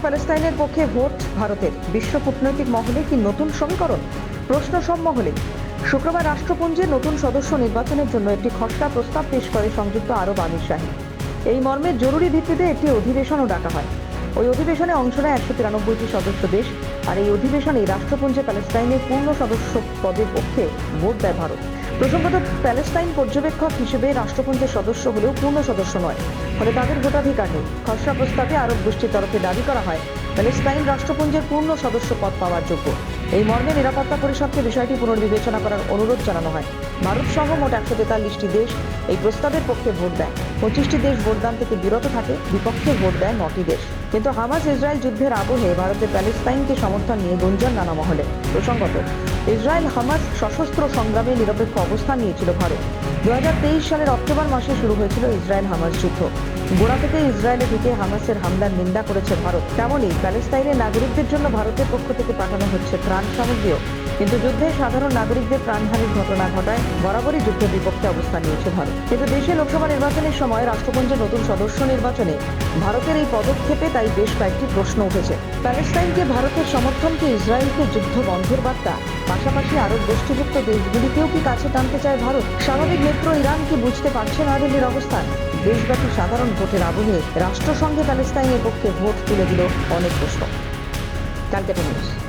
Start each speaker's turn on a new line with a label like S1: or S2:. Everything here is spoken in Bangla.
S1: প্যালেস্টাইনের পক্ষে ভোট ভারতের বিশ্ব কূটনৈতিক মহলে কি নতুন সমীকরণ? প্রশ্ন সব মহলে। শুক্রবার রাষ্ট্রপুঞ্জে নতুন সদস্য নির্বাচনের জন্য একটি খসড়া প্রস্তাব পেশ করে সংযুক্ত আরব আমির শাহী। এই মর্মে জরুরি ভিত্তিতে একটি অধিবেশনও ডাকা হয়। ওই অধিবেশনে অংশ নেয় একশো তিরানব্বইটি সদস্য দেশ আর এই অধিবেশনে রাষ্ট্রপুঞ্জে প্যালেস্টাইনের পূর্ণ সদস্য পদের পক্ষে ভোট দেয় ভারত। প্রসঙ্গত প্যালেস্টাইন পর্যবেক্ষক হিসেবে রাষ্ট্রপুঞ্জের সদস্য হলেও পূর্ণ সদস্য নয়। ফলে তাদের ভোটাধিকার নেই। খসড়া প্রস্তাবে আরব গোষ্ঠীর তরফে দাবি করা হয়, প্যালেস্টাইন রাষ্ট্রপুঞ্জের পূর্ণ সদস্য পদ পাওয়ার যোগ্য। এই মর্মে নিরাপত্তা পরিষদকে বিষয়টি পুনর্বিবেচনা করার অনুরোধ জানানো হয়। ভারত সহ মোট একশো তেতাল্লিশটি দেশ এই প্রস্তাবের পক্ষে ভোট দেয়। পঁচিশটি দেশ ভোটদান থেকে বিরত থাকে, বিপক্ষে ভোট দেয় নটি দেশ। কিন্তু হামাস ইসরায়েল যুদ্ধের আবহে ভারতের প্যালেস্তাইনকে সমর্থন নিয়ে গুঞ্জন নানা মহলে। প্রসঙ্গত ইসরায়েল হামাস সশস্ত্র সংগ্রামে নিরপেক্ষ অবস্থান নিয়েছিল ভারত দু হাজার তেইশ সালের অক্টোবর মাসে শুরু হয়েছিল ইসরায়েল হামাস যুদ্ধ। গোড়া থেকে ইসরায়েলে ঢুকে হামাসের হামলার নিন্দা করেছে ভারত। তেমনই প্যালেস্তাইনের নাগরিকদের জন্য ভারতের পক্ষ থেকে পাঠানো হচ্ছে ত্রাণ সামগ্রীও। কিন্তু যুদ্ধে সাধারণ নাগরিকদের প্রাণহানির ঘটনা ঘটায়, বরাবরই যুদ্ধের বিপক্ষে অবস্থান নিয়েছে ভারত। কিন্তু দেশে লোকসভা নির্বাচনের সময় রাষ্ট্রপুঞ্জের নতুন সদস্য নির্বাচনে ভারতের এই পদক্ষেপে তাই বেশ কয়েকটি প্রশ্ন উঠেছে। প্যালেস্টাইনকে ভারতের সমর্থনকে ইসরায়েলকে যুদ্ধ বন্ধের বার্তা? পাশাপাশি আরব গোষ্ঠীভুক্ত দেশগুলিকেও কি কাছে টানতে চায় ভারত? স্বাভাবিক মিত্র ইরান কি বুঝতে পারছে না দিল্লির অবস্থান? দেশব্যাপী সাধারণ ভোটের আবহে রাষ্ট্রসংঘে প্যালেস্তাইনের পক্ষে ভোট তুলে দিল অনেক প্রশ্ন। ক্যালকাটা নিউজ।